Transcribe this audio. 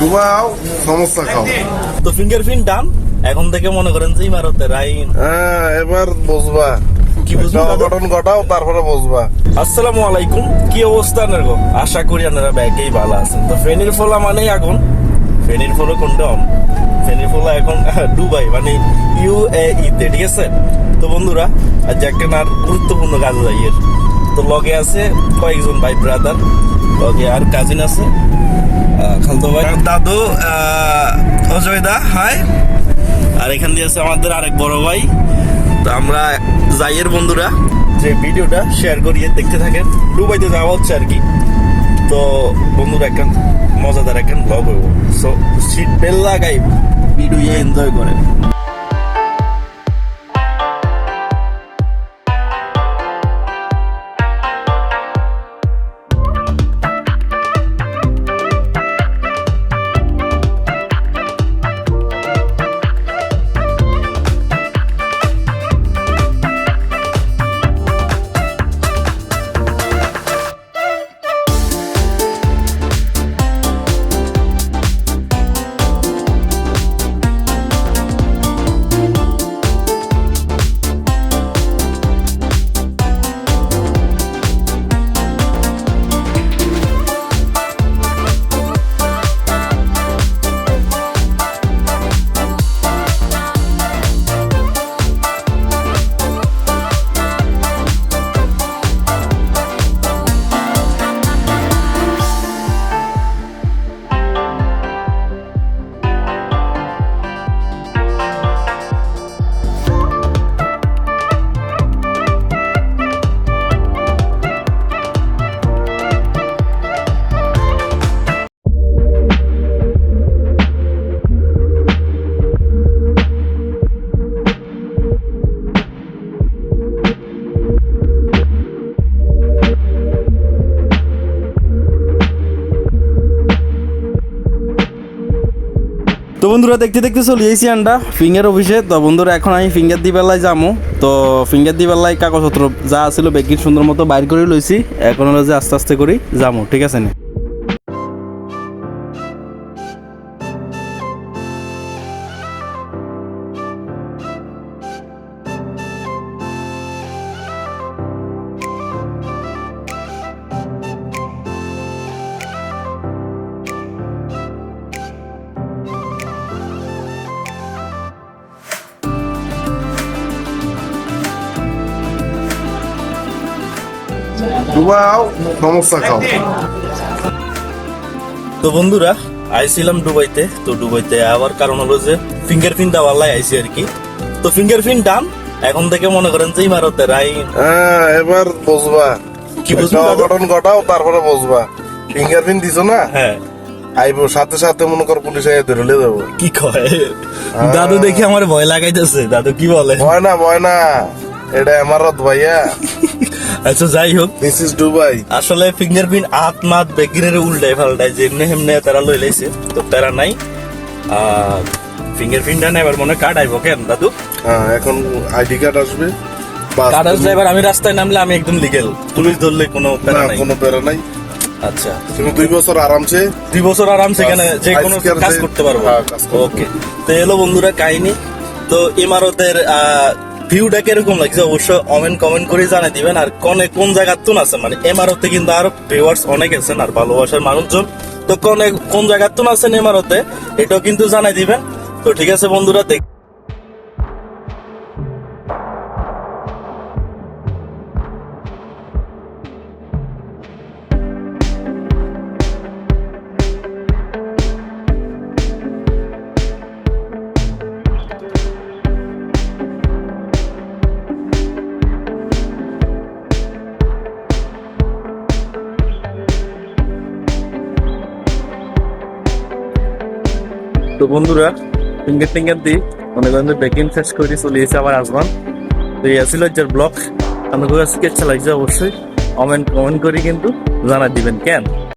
ডুবাও সমস্যা খাও। তো ফিঙ্গারপ্রিন্ট ডান এখন থেকে মনে করেন যে ইমারতের আইন হ্যাঁ এবার বুঝবা। কি বুঝব অঘটন ঘটাও তারপরে বুঝবা। আসসালামু আলাইকুম। কি অবস্থা আপনার আশা করি আপনারা ব্যাগেই ভালো আছেন। তো ফেনীর ফোলা মানেই আগুন। ফেনীর ফলো কোনটা ফেনীর ফোলা এখন দুবাই মানে ইউ এ তে ঠিক আছে? তো বন্ধুরা আজ একটা না গুরুত্বপূর্ণ কাজ যাইয়ের তো লগে আছে কয়েকজন ভাই ব্রাদার লগে আর কাজিন আছে খালতো ভাই। দাদু অজয় দা হাই আর এখান দিয়ে আছে আমাদের আরেক বড় ভাই। তো আমরা যাইয়ের বন্ধুরা যে ভিডিওটা শেয়ার করিয়ে দেখতে থাকেন। দুবাইতে যাওয়া হচ্ছে আর কি। তো বন্ধুরা একখান মজাদার একখান ব্লগ হইব। সো সিট বেল লাগাই ভিডিও এনজয় করেন। তো বন্ধুরা দেখতে দেখতে চলে এসি আন্ডা ফিঙ্গার অফিসে। তো বন্ধুরা, এখন আমি ফিঙ্গার দি বেলায় যাব তো ফিঙ্গার দি বেলায় কাগজপত্র যা আসলে বেগির সুন্দর মতো বাইর করে লইছি। এখন যে আস্তে আস্তে করি যাব ঠিক আছে নি? ডুবাও সমস্যা খাও। তো বন্ধুরা আইছিলাম দুবাইতে তো দুবাইতে আবার কারণ হলো যে ফিঙ্গারপ্রিন্ট দেওয়ালাই আইছি আর কি। তো ফিঙ্গারপ্রিন্ট ডান এখন থেকে মনে করেন যে ইমারতের আইন হ্যাঁ এবার বুঝবা কি বুঝব? অঘটন ঘটাও তারপরে বুঝবা ফিঙ্গারপ্রিন্ট দিছো না? হ্যাঁ। আইবো সাথে সাথে মনে কর পুলিশ আইয়া ধরে যাব। কি কয়? দাদু দেখে আমার ভয় লাগাইতেছে। দাদু কি বলে? ভয় না ভয় না। এটা আমারত ভাইয়া। আচ্ছা যাই হোক। দিস ইজ দুবাই আসলে ফিঙ্গারপ্রিন্ট হাত মাত বেগিনের উল্টাই ফাল্টাই যেমনে হেমনে তারা লই লাইছে তো তারা নাই। ফিঙ্গারপ্রিন্ট না এবার মনে কার্ড আইব কেন দাদু? হ্যাঁ এখন আইডি কার্ড আসবে কার্ড আসলে এবার আমি রাস্তায় নামলে আমি একদম লিগেল পুলিশ ধরলে কোনো প্যারা নাই। কোনো প্যারা নাই। আচ্ছা। তুমি দুই বছর আরামসে দুই বছর আরাম সেখানে বাস, যে কোনো কাজ করতে পারব। হ্যাঁ, ওকে তো এলো বন্ধুরা কাহিনী। তো ইমারতের ভিউটা কীরকম লাগছে? অবশ্যই কমেন্ট কমেন্ট করে জানিয়ে দিবেন। আর কোনে কোন জায়গার তুন আছে? মানে এমআরওতে কিন্তু আরও ভিউয়ার্স অনেক আছেন আর ভালোবাসার মানুষজন। তো কোনে কোন জায়গার তুন আছেন হতে এটাও কিন্তু জানাই দিবেন। তো ঠিক আছে বন্ধুরা, দেখ তো বন্ধুরা, ফিঙ্গার টিঙ্গার দিই মনে করেন বেকিং শেষ করে চলে এসে আবার আসবান তো এই আসলে যার ব্লগ আমাকে স্কেচ লাগছে অবশ্যই কমেন্ট কমেন্ট করে কিন্তু জানা দিবেন, কেন?